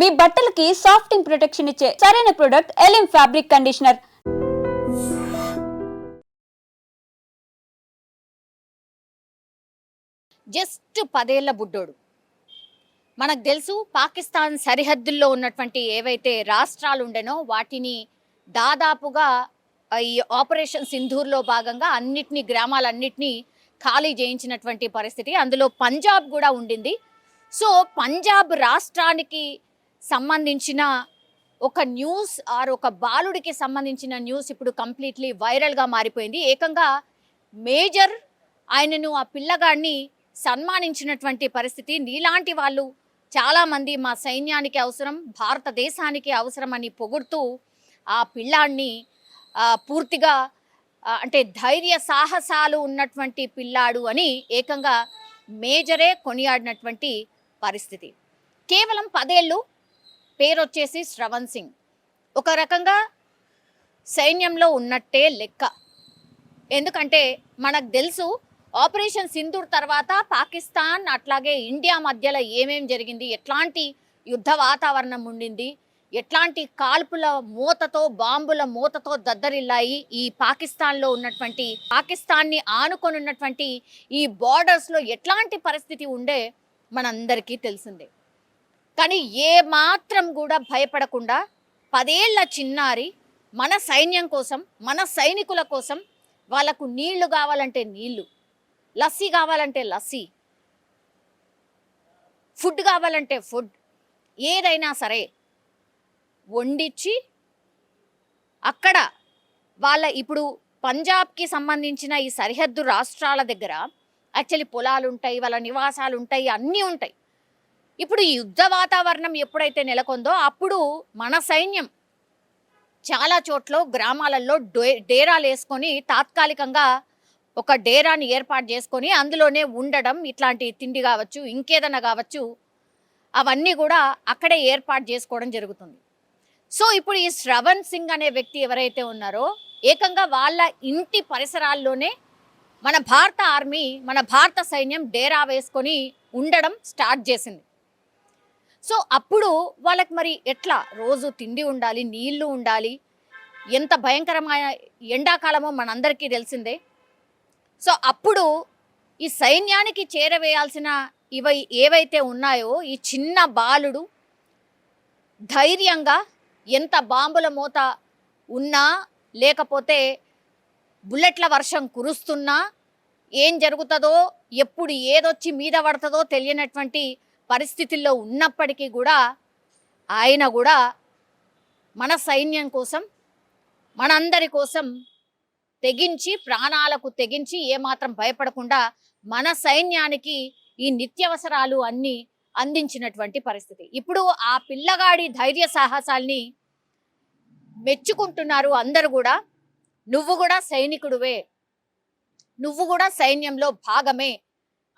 మీ బట్టలకి సాఫ్టింగ్ ప్రొటెక్షన్ ఇచ్చే సరైన ప్రొడక్ట్ ఎలిమ్ ఫ్యాబ్రిక్ కండిషనర్ జస్ట్ పదేళ్ళ బుడ్డోడు. మనకు తెలుసు పాకిస్తాన్ సరిహద్దుల్లో ఉన్నటువంటి ఏవైతే రాష్ట్రాలు ఉండేనో వాటిని దాదాపుగా ఈ ఆపరేషన్ సింధూర్లో భాగంగా అన్నిటినీ గ్రామాలన్నిటినీ ఖాళీ చేయించినటువంటి పరిస్థితి. అందులో పంజాబ్ కూడా ఉండింది. సో పంజాబ్ రాష్ట్రానికి సంబంధించిన ఒక న్యూస్ ఆర్ ఒక బాలుడికి సంబంధించిన న్యూస్ ఇప్పుడు కంప్లీట్లీ వైరల్గా మారిపోయింది. ఏకంగా మేజర్ ఆయనను ఆ పిల్లగాడిని సన్మానించినటువంటి పరిస్థితి. నీలాంటి వాళ్ళు చాలామంది మా సైన్యానికి అవసరం భారతదేశానికి అవసరమని పొగుడుతూ ఆ పిల్లాడిని పూర్తిగా అంటే ధైర్య సాహసాలు ఉన్నటువంటి పిల్లాడు అని ఏకంగా మేజరే కొనియాడినటువంటి పరిస్థితి. కేవలం పదేళ్ళు పేరు వచ్చేసి శ్రవణ్ సింగ్. ఒక రకంగా సైన్యంలో ఉన్నట్టే లెక్క. ఎందుకంటే మనకు తెలుసు ఆపరేషన్ సింధూర్ తర్వాత పాకిస్తాన్ అట్లాగే ఇండియా మధ్యలో ఏమేం జరిగింది ఎట్లాంటి యుద్ధ వాతావరణం ఉండింది ఎట్లాంటి కాల్పుల మూతతో బాంబుల మూతతో దద్దరిల్లాయి ఈ పాకిస్తాన్లో ఉన్నటువంటి పాకిస్తాన్ని ఆనుకొని ఉన్నటువంటి ఈ బార్డర్స్లో ఎట్లాంటి పరిస్థితి ఉండే మనందరికీ తెలిసిందే. కానీ ఏ మాత్రం కూడా భయపడకుండా పదేళ్ళ చిన్నారి మన సైన్యం కోసం మన సైనికుల కోసం వాళ్ళకు నీళ్ళు కావాలంటే నీళ్ళు లస్సీ కావాలంటే లస్సీ ఫుడ్ కావాలంటే ఫుడ్ ఏదైనా సరే వండిచ్చి అక్కడ వాళ్ళ ఇప్పుడు పంజాబ్కి సంబంధించిన ఈ సరిహద్దు రాష్ట్రాల దగ్గర యాక్చువల్లీ పొలాలు ఉంటాయి వాళ్ళ నివాసాలు ఉంటాయి అన్నీ ఉంటాయి. ఇప్పుడు ఈ యుద్ధ వాతావరణం ఎప్పుడైతే నెలకొందో అప్పుడు మన సైన్యం చాలా చోట్ల గ్రామాలలో డే డేరాలు వేసుకొని తాత్కాలికంగా ఒక డేరాని ఏర్పాటు చేసుకొని అందులోనే ఉండడం ఇట్లాంటి తిండి కావచ్చు ఇంకేదైనా కావచ్చు అవన్నీ కూడా అక్కడే ఏర్పాటు చేసుకోవడం జరుగుతుంది. సో ఇప్పుడు ఈ శ్రవణ్ సింగ్ అనే వ్యక్తి ఎవరైతే ఉన్నారో ఏకంగా వాళ్ళ ఇంటి పరిసరాల్లోనే మన భారత ఆర్మీ మన భారత సైన్యం డేరా వేసుకొని ఉండడం స్టార్ట్ చేసింది. సో అప్పుడు వాళ్ళకి మరి ఎట్లా? రోజు తిండి ఉండాలి నీళ్ళు ఉండాలి. ఎంత భయంకరమైన ఎండాకాలమో మనందరికీ తెలిసిందే. సో అప్పుడు ఈ సైన్యానికి చేరవేయాల్సిన ఇవి ఏవైతే ఉన్నాయో ఈ చిన్న బాలుడు ధైర్యంగా ఎంత బాంబుల మూత ఉన్నా లేకపోతే బుల్లెట్ల వర్షం కురుస్తున్నా ఏం జరుగుతుందో ఎప్పుడు ఏదొచ్చి మీద పడుతుందో తెలియనటువంటి పరిస్థితుల్లో ఉన్నప్పటికీ కూడా ఆయన కూడా మన సైన్యం కోసం మనందరి కోసం తెగించి ప్రాణాలకు తెగించి ఏమాత్రం భయపడకుండా మన సైన్యానికి ఈ నిత్యవసరాలు అన్నీ అందించినటువంటి పరిస్థితి. ఇప్పుడు ఆ పిల్లగాడి ధైర్య సాహసాల్ని మెచ్చుకుంటున్నారు అందరు కూడా. నువ్వు కూడా సైనికుడువే. నువ్వు కూడా సైన్యంలో భాగమే.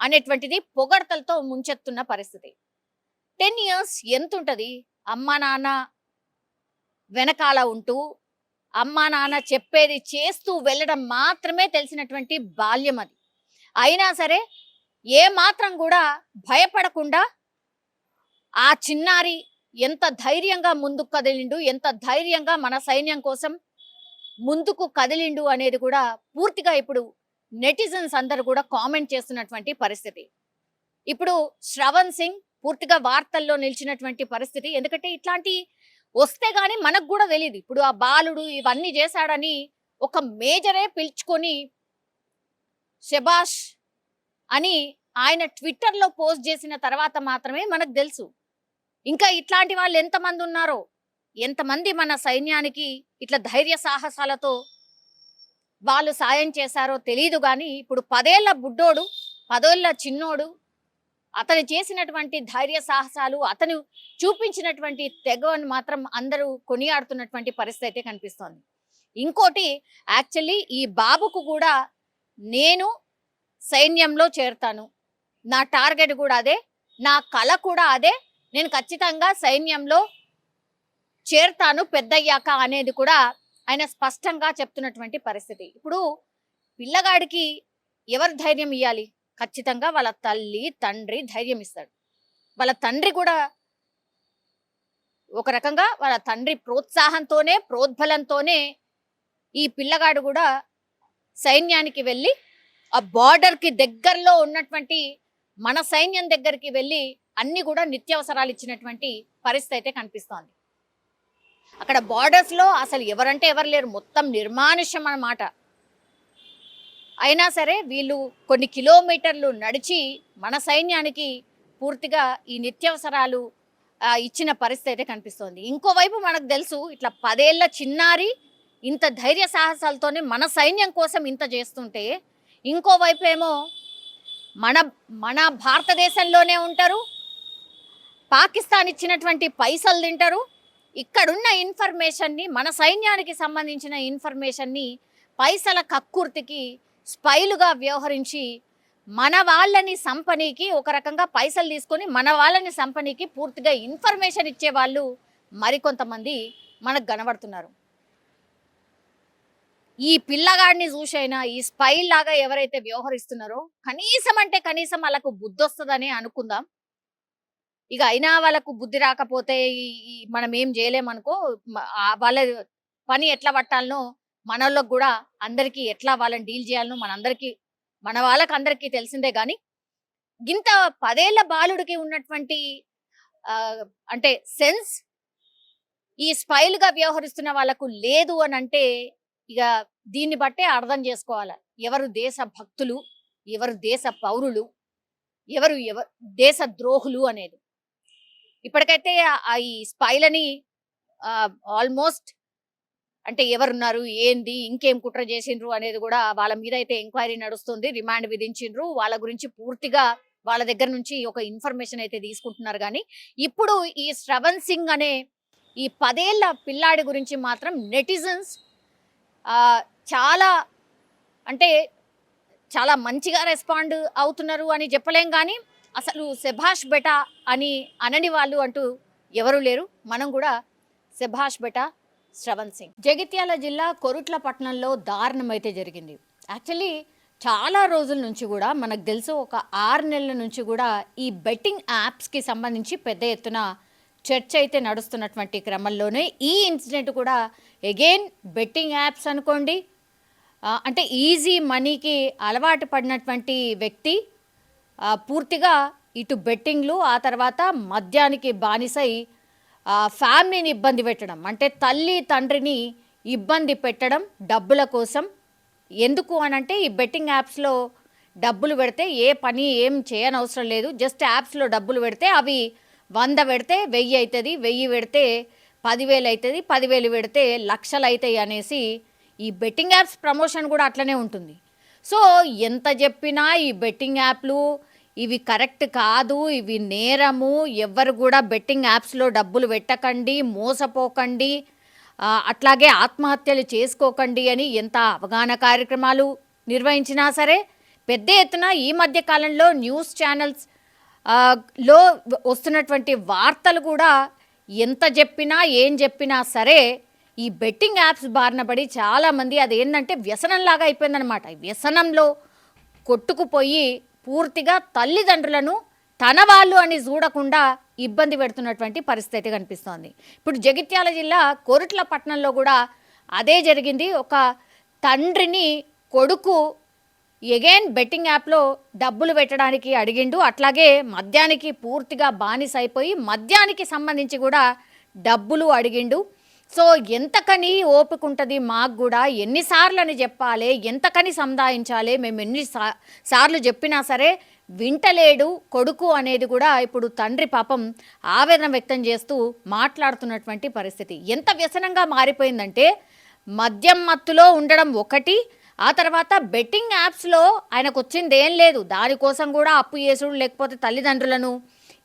అనేటువంటిది పొగడ్తలతో ముంచెత్తున్న పరిస్థితి. టెన్ ఇయర్స్ ఎంత ఉంటుంది అమ్మా నాన్న వెనకాల ఉంటూ అమ్మా నాన్న చెప్పేది చేస్తూ వెళ్ళడం మాత్రమే తెలిసినటువంటి బాల్యం అది. అయినా సరే ఏ మాత్రం కూడా భయపడకుండా ఆ చిన్నారి ఎంత ధైర్యంగా ముందుకు కదిలిండు ఎంత ధైర్యంగా మన సైన్యం కోసం ముందుకు కదిలిండు అనేది కూడా పూర్తిగా ఇప్పుడు నెటిజన్స్ అందరు కూడా కామెంట్ చేస్తున్నటువంటి పరిస్థితి. ఇప్పుడు శ్రవణ్ సింగ్ పూర్తిగా వార్తల్లో నిలిచినటువంటి పరిస్థితి. ఎందుకంటే ఇట్లాంటి వస్తే గానీ మనకు కూడా తెలియదు ఇప్పుడు ఆ బాలుడు ఇవన్నీ చేశాడని ఒక మేజరే పిలుచుకొని శబాష్ అని ఆయన ట్విట్టర్లో పోస్ట్ చేసిన తర్వాత మాత్రమే మనకు తెలుసు. ఇంకా ఇట్లాంటి వాళ్ళు ఎంతమంది ఉన్నారో ఎంతమంది మన సైన్యానికి ఇట్లా ధైర్య సాహసాలతో వాళ్ళు సాయం చేశారో తెలియదు కానీ ఇప్పుడు పదేళ్ళ బుడ్డోడు పదేళ్ళ చిన్నోడు అతను చేసినటువంటి ధైర్య సాహసాలు అతను చూపించినటువంటి తెగవని మాత్రం అందరూ కొనియాడుతున్నటువంటి పరిస్థితి అయితే కనిపిస్తోంది. ఇంకోటి యాక్చువల్లీ ఈ బాబుకు కూడా నేను సైన్యంలో చేరుతాను. నా టార్గెట్ కూడా అదే నా కళ కూడా అదే నేను ఖచ్చితంగా సైన్యంలో చేరుతాను పెద్దయ్యాక అనేది కూడా ఆయన స్పష్టంగా చెప్తున్నటువంటి పరిస్థితి. ఇప్పుడు పిల్లగాడికి ఎవరు ధైర్యం ఇవ్వాలి ఖచ్చితంగా వాళ్ళ తల్లి తండ్రి ధైర్యం ఇస్తాడు. వాళ్ళ తండ్రి కూడా ఒక రకంగా వాళ్ళ తండ్రి ప్రోత్సాహంతోనే ప్రోద్బలంతోనే ఈ పిల్లగాడు కూడా సైన్యానికి వెళ్ళి ఆ బార్డర్కి దగ్గరలో ఉన్నటువంటి మన సైన్యం దగ్గరికి వెళ్ళి అన్ని కూడా నిత్యావసరాలు ఇచ్చినటువంటి పరిస్థితి అయితే కనిపిస్తోంది. అక్కడ బార్డర్స్లో లో అసలు ఎవరంటే ఎవరు లేరు. మొత్తం నిర్మానుష్యం అన్నమాట. అయినా సరే వీళ్ళు కొన్ని కిలోమీటర్లు నడిచి మన సైన్యానికి పూర్తిగా ఈ నిత్యావసరాలు ఇచ్చిన పరిస్థితి అయితే కనిపిస్తోంది. ఇంకోవైపు మనకు తెలుసు ఇట్లా పదేళ్ళ చిన్నారి ఇంత ధైర్య సాహసాలతోనే మన సైన్యం కోసం ఇంత చేస్తుంటే ఇంకోవైపు ఏమో మన మన భారతదేశంలోనే ఉంటారు పాకిస్తాన్ ఇచ్చినటువంటి పైసలు తింటారు ఇక్కడున్న ఇన్ఫర్మేషన్ని మన సైన్యానికి సంబంధించిన ఇన్ఫర్మేషన్ని పైసల కక్కుర్తికి స్పైలుగా వ్యవహరించి మన వాళ్ళని సంపనీకి ఒక రకంగా పైసలు తీసుకొని మన వాళ్ళని సంపనీకి పూర్తిగా ఇన్ఫర్మేషన్ ఇచ్చే వాళ్ళు మరికొంతమంది మనకు కనబడుతున్నారు. ఈ పిల్లగాడిని చూసైనా ఈ స్పై లాగా ఎవరైతే వ్యవహరిస్తున్నారో కనీసం అంటే కనీసం వాళ్ళకు బుద్ధి వస్తుందని అనుకుందాం. ఇక అయినా వాళ్ళకు బుద్ధి రాకపోతే మనం ఏం చేయలేమనుకో వాళ్ళ పని ఎట్లా పట్టాలనో మనలోకి కూడా అందరికీ ఎట్లా వాళ్ళని డీల్ చేయాలనో మనందరికీ మన వాళ్ళకి అందరికీ తెలిసిందే కానీ ఇంత పదేళ్ళ బాలుడికి ఉన్నటువంటి అంటే సెన్స్ ఈ స్పైల్గా వ్యవహరిస్తున్న వాళ్ళకు లేదు అని అంటే ఇక దీన్ని బట్టే అర్థం చేసుకోవాలి. ఎవరు దేశ భక్తులు ఎవరు దేశ పౌరులు ఎవరు ఎవరు దేశ ద్రోహులు అనేది. ఇప్పటికైతే ఆ- ఈ స్పైలని ఆల్మోస్ట్ అంటే ఎవరున్నారు ఏంది ఇంకేం కుట్ర చేసిండ్రు అనేది కూడా వాళ్ళ మీద అయితే ఎంక్వైరీ నడుస్తుంది రిమాండ్ విధించిండ్రు. వాళ్ళ గురించి పూర్తిగా వాళ్ళ దగ్గర నుంచి ఒక ఇన్ఫర్మేషన్ అయితే తీసుకుంటున్నారు కానీ ఇప్పుడు ఈ శ్రవణ్ సింగ్ అనే ఈ పదేళ్ళ పిల్లాడి గురించి మాత్రం నెటిజన్స్ చాలా అంటే చాలా మంచిగా రెస్పాండ్ అవుతున్నారు అని చెప్పలేం కానీ అసలు సెభాష్ బెటా అని అనని వాళ్ళు అంటూ ఎవరు లేరు. మనం కూడా సెభాష్ బెటా శ్రవణ్ సింగ్. జగిత్యాల జిల్లా కొరుట్ల పట్టణంలో దారుణం అయితే జరిగింది. యాక్చువల్లీ చాలా రోజుల నుంచి కూడా మనకు తెలుసు ఒక ఆరు నెలల నుంచి కూడా ఈ బెట్టింగ్ యాప్స్కి సంబంధించి పెద్ద ఎత్తున చర్చ అయితే నడుస్తున్నటువంటి క్రమంలోనే ఈ ఇన్సిడెంట్ కూడా అగైన్ బెట్టింగ్ యాప్స్ అనుకోండి. అంటే ఈజీ మనీకి అలవాటు పడినటువంటి వ్యక్తి పూర్తిగా ఇటు బెట్టింగ్లు ఆ తర్వాత మద్యానికి బానిసై ఫ్యామిలీని ఇబ్బంది పెట్టడం. అంటే తల్లి తండ్రిని ఇబ్బంది పెట్టడం డబ్బుల కోసం. ఎందుకు అనంటే ఈ బెట్టింగ్ యాప్స్లో డబ్బులు పెడితే ఏ పని ఏం చేయనవసరం లేదు. జస్ట్ యాప్స్లో డబ్బులు పెడితే అవి వంద పెడితే వెయ్యి అవుతుంది వెయ్యి పెడితే పదివేలు అవుతుంది పదివేలు పెడితే లక్షలు అవుతాయి అనేసి ఈ బెట్టింగ్ యాప్స్ ప్రమోషన్ కూడా అట్లనే ఉంటుంది. సో ఎంత చెప్పినా ఈ బెట్టింగ్ యాప్లు ఇవి కరెక్ట్ కాదు ఇవి నేరము ఎవ్వరు కూడా బెట్టింగ్ యాప్స్లో డబ్బులు పెట్టకండి మోసపోకండి అట్లాగే ఆత్మహత్యలు చేసుకోకండి అని ఎంత అవగాహన కార్యక్రమాలు నిర్వహించినా సరే పెద్ద ఎత్తున ఈ మధ్య కాలంలో న్యూస్ ఛానల్స్లో వస్తున్నటువంటి వార్తలు కూడా ఎంత చెప్పినా ఏం చెప్పినా సరే ఈ బెట్టింగ్ యాప్స్ బారిన పడి చాలామంది అది ఏంటంటే వ్యసనంలాగా అయిపోయిందనమాట వ్యసనంలో కొట్టుకుపోయి పూర్తిగా తల్లిదండ్రులను తన వాళ్ళు అని చూడకుండా ఇబ్బంది పెడుతున్నటువంటి పరిస్థితి కనిపిస్తోంది. ఇప్పుడు జగిత్యాల జిల్లా కోరుట్ల పట్టణంలో కూడా అదే జరిగింది. ఒక తండ్రిని కొడుకు ఎగైన్ బెట్టింగ్ యాప్లో డబ్బులు పెట్టడానికి అడిగిండు. అట్లాగే మద్యానికి పూర్తిగా బానిస అయిపోయి మద్యానికి సంబంధించి కూడా డబ్బులు అడిగిండు. సో ఎంతకని ఓపిక ఉంటుంది మాకు కూడా ఎన్నిసార్లు అని చెప్పాలి ఎంతకని సంధాయించాలి మేము ఎన్ని సా- సార్లు చెప్పినా సరే వింటలేడు కొడుకు అనేది కూడా ఇప్పుడు తండ్రి పాపం ఆవేదన వ్యక్తం చేస్తూ మాట్లాడుతున్నటువంటి పరిస్థితి. ఎంత వ్యసనంగా మారిపోయిందంటే మద్యం మత్తులో ఉండడం ఒకటి ఆ తర్వాత బెట్టింగ్ యాప్స్లో ఆయనకు వచ్చింది ఏం లేదు. దానికోసం కూడా అప్పు చేసుడు లేకపోతే తల్లిదండ్రులను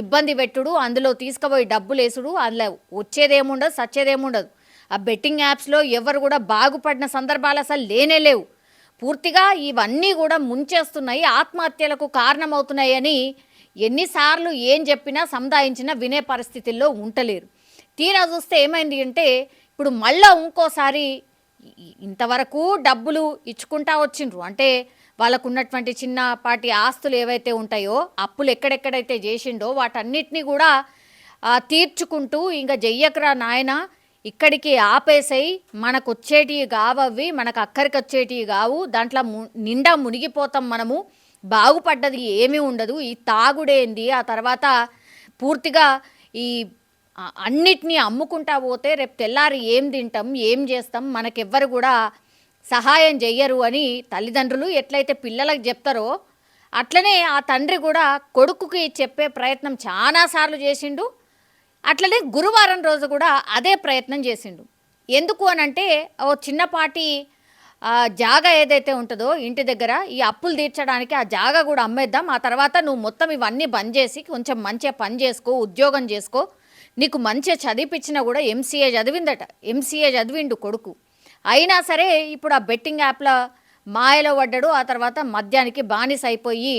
ఇబ్బంది పెట్టుడు అందులో తీసుకుపోయి డబ్బులు వేసుడు అందులో వచ్చేదేముండదు సచ్చేదేముండదు. ఆ బెట్టింగ్ యాప్స్లో ఎవరు కూడా బాగుపడిన సందర్భాలు అసలు లేనే లేవు. పూర్తిగా ఇవన్నీ కూడా ముంచేస్తున్నాయి ఆత్మహత్యలకు కారణమవుతున్నాయని ఎన్నిసార్లు ఏం చెప్పినా సముదాయించినా వినే పరిస్థితుల్లో ఉంటలేరు తీరా చూస్తే ఏమైంది అంటే ఇప్పుడు మళ్ళా ఇంకోసారి ఇంతవరకు డబ్బులు ఇచ్చుకుంటా వచ్చిండ్రు. అంటే వాళ్ళకు ఉన్నటువంటి చిన్నపాటి ఆస్తులు ఏవైతే ఉంటాయో అప్పులు ఎక్కడెక్కడైతే చేసిండో వాటన్నిటినీ కూడా తీర్చుకుంటూ ఇంకా జయ్యకరా నాయన ఇక్కడికి ఆపేసాయి మనకు వచ్చేటివి కావవి మనకు అక్కడికి వచ్చేటివి కావు దాంట్లో ము- నిండా మునిగిపోతాం మనము బాగుపడ్డది ఏమీ ఉండదు ఈ తాగుడేంది ఆ తర్వాత పూర్తిగా ఈ అన్నిటినీ అమ్ముకుంటా పోతే రేపు తెల్లారి ఏం తింటాం ఏం చేస్తాం మనకెవ్వరు కూడా సహాయం చెయ్యరు అని తల్లిదండ్రులు ఎట్లయితే పిల్లలకు చెప్తారో అట్లనే ఆ తండ్రి కూడా కొడుకుకి చెప్పే ప్రయత్నం చాలాసార్లు చేసిండు అట్లనే గురువారం రోజు కూడా అదే ప్రయత్నం చేసిండు ఎందుకు అనంటే ఓ చిన్నపాటి జాగా ఏదైతే ఉంటుందో ఇంటి దగ్గర ఈ అప్పులు తీర్చడానికి ఆ జాగా కూడా అమ్మేద్దాం. ఆ తర్వాత నువ్వు మొత్తం ఇవన్నీ బంద్ చేసి కొంచెం మంచిగా పని చేసుకో ఉద్యోగం చేసుకో నీకు మంచిగా చదివిపించినా కూడా ఎంసీఏ చదివిందట. ఎంసీఏ చదివిండు కొడుకు. అయినా సరే ఇప్పుడు ఆ బెట్టింగ్ యాప్ల మాయలో పడ్డాడు ఆ తర్వాత మద్యానికి బానిస అయిపోయి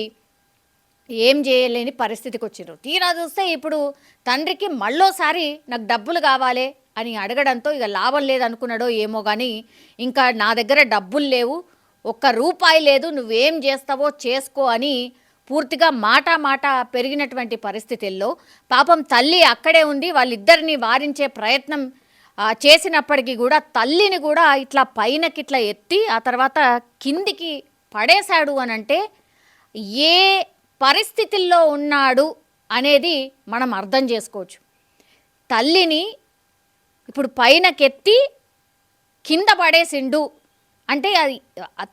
ఏం చేయలేని పరిస్థితికి వచ్చిండ్రు తీరా చూస్తే ఇప్పుడు తండ్రికి మళ్ళోసారి నాకు డబ్బులు కావాలి అని అడగడంతో ఇక లాభం లేదనుకున్నాడో ఏమో కానీ ఇంకా నా దగ్గర డబ్బులు లేవు ఒక్క రూపాయి లేదు నువ్వేం చేస్తావో చేసుకో అని పూర్తిగా మాట మాట పెరిగినటువంటి పరిస్థితుల్లో పాపం తల్లి అక్కడే ఉంది వాళ్ళిద్దరిని వారించే ప్రయత్నం చేసినప్పటికీ కూడా తల్లిని కూడా ఇట్లా పైనకి ఇట్లా ఎత్తి ఆ తర్వాత కిందికి పడేశాడు అని అంటే ఏ పరిస్థితుల్లో ఉన్నాడు అనేది మనం అర్థం చేసుకోవచ్చు. తల్లిని ఇప్పుడు పైనకెత్తి కింద పడేసిండు అంటే అది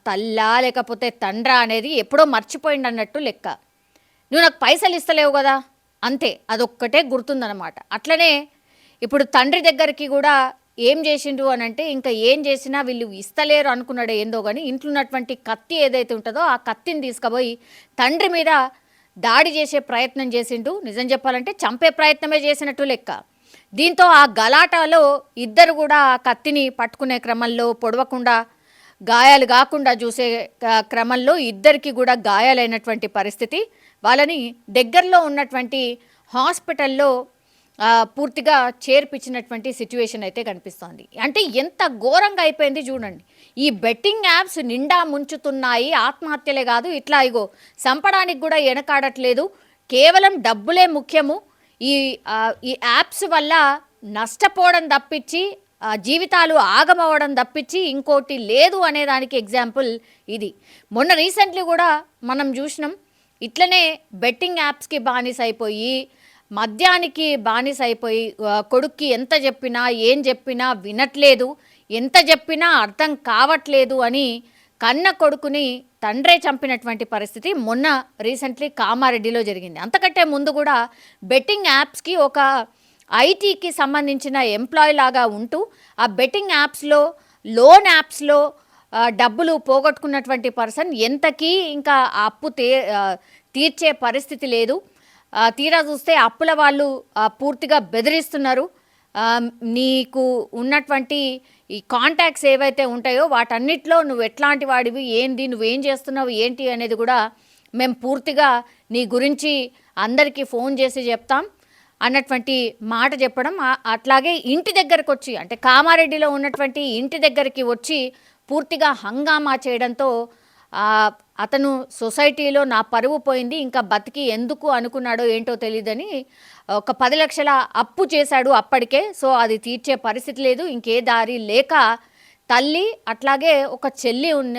తల్లా లేకపోతే తండ్రా అనేది ఎప్పుడో మర్చిపోయిండు అన్నట్టు లెక్క. నువ్వు నాకు పైసలు ఇస్తలేవు కదా? అంతే అదొక్కటే గుర్తుందనమాట అట్లనే ఇప్పుడు తండ్రి దగ్గరికి కూడా ఏం చేసిండు అని అంటే ఇంకా ఏం చేసినా వీళ్ళు ఇస్తలేరు అనుకున్నాడు ఏందో కానీ ఇంట్లో ఉన్నటువంటి కత్తి ఏదైతే ఉంటుందో ఆ కత్తిని తీసుకుపోయి తండ్రి మీద దాడి చేసే ప్రయత్నం చేసిండు. నిజం చెప్పాలంటే చంపే ప్రయత్నమే చేసినట్టు లెక్క. దీంతో ఆ గలాటాలో ఇద్దరు కూడా ఆ కత్తిని పట్టుకునే క్రమంలో పొడవకుండా గాయాలు కాకుండా చూసే క్రమంలో ఇద్దరికి కూడా గాయాలైనటువంటి పరిస్థితి. వాళ్ళని దగ్గరలో ఉన్నటువంటి హాస్పిటల్లో పూర్తిగా చేర్పించినటువంటి సిచ్యువేషన్ అయితే కనిపిస్తోంది. అంటే ఎంత ఘోరంగా అయిపోయింది చూడండి. ఈ బెట్టింగ్ యాప్స్ నిండా ముంచుతున్నాయి ఆత్మహత్యలే కాదు. ఇట్లా ఇగో చంపడానికి కూడా వెనకాడట్లేదు కేవలం డబ్బులే ముఖ్యము. ఈ ఈ యాప్స్ వల్ల నష్టపోవడం తప్పించి జీవితాలు ఆగమవడం తప్పించి ఇంకోటి లేదు అనే దానికి ఎగ్జాంపుల్ ఇది. మొన్న రీసెంట్లీ కూడా మనం చూసినాం. ఇట్లనే బెట్టింగ్ యాప్స్కి బానిస అయిపోయి మద్యానికి బానిస అయిపోయి కొడుక్కి ఎంత చెప్పినా ఏం చెప్పినా వినట్లేదు. ఎంత చెప్పినా అర్థం కావట్లేదు అని కన్న కొడుకుని తండ్రే చంపినటువంటి పరిస్థితి మొన్న రీసెంట్లీ కామారెడ్డిలో జరిగింది. అంతకంటే ముందు కూడా బెట్టింగ్ యాప్స్కి ఒక ఐటీకి సంబంధించిన ఎంప్లాయీ లాగా ఉంటూ ఆ బెట్టింగ్ యాప్స్లో లోన్ యాప్స్లో డబ్బులు పోగొట్టుకున్నటువంటి పర్సన్ ఎంతకీ ఇంకా ఆ అప్పు తీర్చే పరిస్థితి లేదు. తీరా చూస్తే అప్పుల వాళ్ళు పూర్తిగా బెదిరిస్తున్నారు. నీకు ఉన్నటువంటి ఈ కాంటాక్ట్స్ ఏవైతే ఉంటాయో వాటన్నిటిలో నువ్వు ఎట్లాంటి వాడివి ఏంది నువ్వేం చేస్తున్నావు ఏంటి అనేది కూడా మేము పూర్తిగా నీ గురించి అందరికీ ఫోన్ చేసి చెప్తాం అన్నటువంటి మాట చెప్పడం. అట్లాగే ఇంటి దగ్గరకు వచ్చి అంటే కామారెడ్డిలో ఉన్నటువంటి ఇంటి దగ్గరికి వచ్చి పూర్తిగా హంగామా చేయడంతో అతను సొసైటీలో నా పరువు పోయింది ఇంకా బతికి ఎందుకు అనుకున్నాడో ఏంటో తెలియదని ఒక పది లక్షల అప్పు చేశాడు అప్పటికే. సో అది తీర్చే పరిస్థితి లేదు. ఇంకే దారి లేక తల్లి అట్లాగే ఒక చెల్లి ఉన్న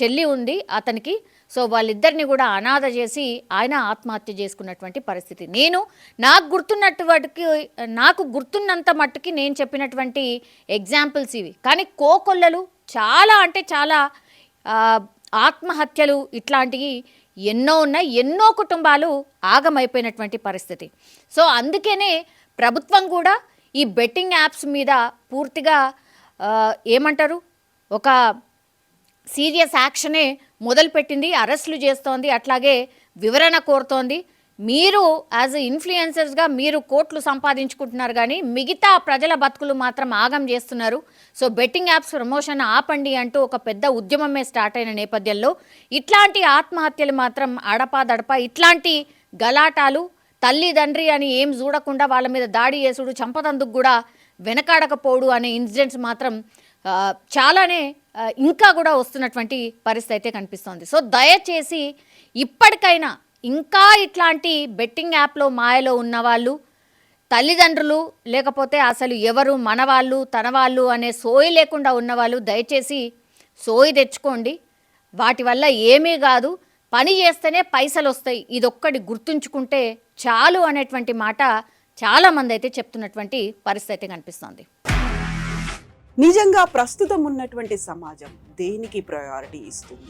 చెల్లి ఉంది అతనికి. సో వాళ్ళిద్దరిని కూడా అనాథ చేసి ఆయన ఆత్మహత్య చేసుకున్నటువంటి పరిస్థితి. నేను నాకు గుర్తున్నట్టు వాటికి నాకు గుర్తున్నంత మట్టుకి నేను చెప్పినటువంటి ఎగ్జాంపుల్స్ ఇవి. కానీ కోకొల్లలు చాలా అంటే చాలా ఆత్మహత్యలు ఇట్లాంటివి ఎన్నో ఉన్నాయి ఎన్నో కుటుంబాలు ఆగమైపోయినటువంటి పరిస్థితి. సో అందుకనే ప్రభుత్వం కూడా ఈ బెట్టింగ్ యాప్స్ మీద పూర్తిగా ఏమంటారు? ఒక సీరియస్ యాక్షనే మొదలుపెట్టింది అరెస్టులు చేస్తోంది అట్లాగే వివరణ కోరుతోంది. మీరు యాజ్ ఇన్ఫ్లుయెన్సర్స్గా మీరు కోట్లు సంపాదించుకుంటున్నారు కానీ మిగతా ప్రజల బతుకులు మాత్రం ఆగం చేస్తున్నారు. సో బెట్టింగ్ యాప్స్ ప్రమోషన్ ఆపండి అంటూ ఒక పెద్ద ఉద్యమమే స్టార్ట్ అయిన నేపథ్యంలో ఇట్లాంటి ఆత్మహత్యలు మాత్రం అడపాదడప ఇట్లాంటి గలాటాలు తల్లిదండ్రి అని ఏం చూడకుండా వాళ్ళ మీద దాడి చేసుడు చంపదందుకు కూడా వెనకాడకపోడు అనే ఇన్సిడెంట్స్ మాత్రం చాలానే ఇంకా కూడా వస్తున్నటువంటి పరిస్థితి అయితే కనిపిస్తోంది. సో దయచేసి ఇప్పటికైనా ఇంకా ఇట్లాంటి బెట్టింగ్ యాప్లో మాయలో ఉన్నవాళ్ళు తల్లిదండ్రులు లేకపోతే అసలు ఎవరు మనవాళ్ళు తనవాళ్ళు అనే సోయి లేకుండా ఉన్నవాళ్ళు దయచేసి సోయి తెచ్చుకోండి. వాటి వల్ల ఏమీ కాదు. పని చేస్తేనే పైసలు వస్తాయి ఇదొక్కటి గుర్తుంచుకుంటే చాలు అనేటువంటి మాట చాలామంది అయితే చెప్తున్నటువంటి పరిస్థితి కనిపిస్తోంది. నిజంగా ప్రస్తుతం ఉన్నటువంటి సమాజం దేనికి ప్రయారిటీ ఇస్తుంది?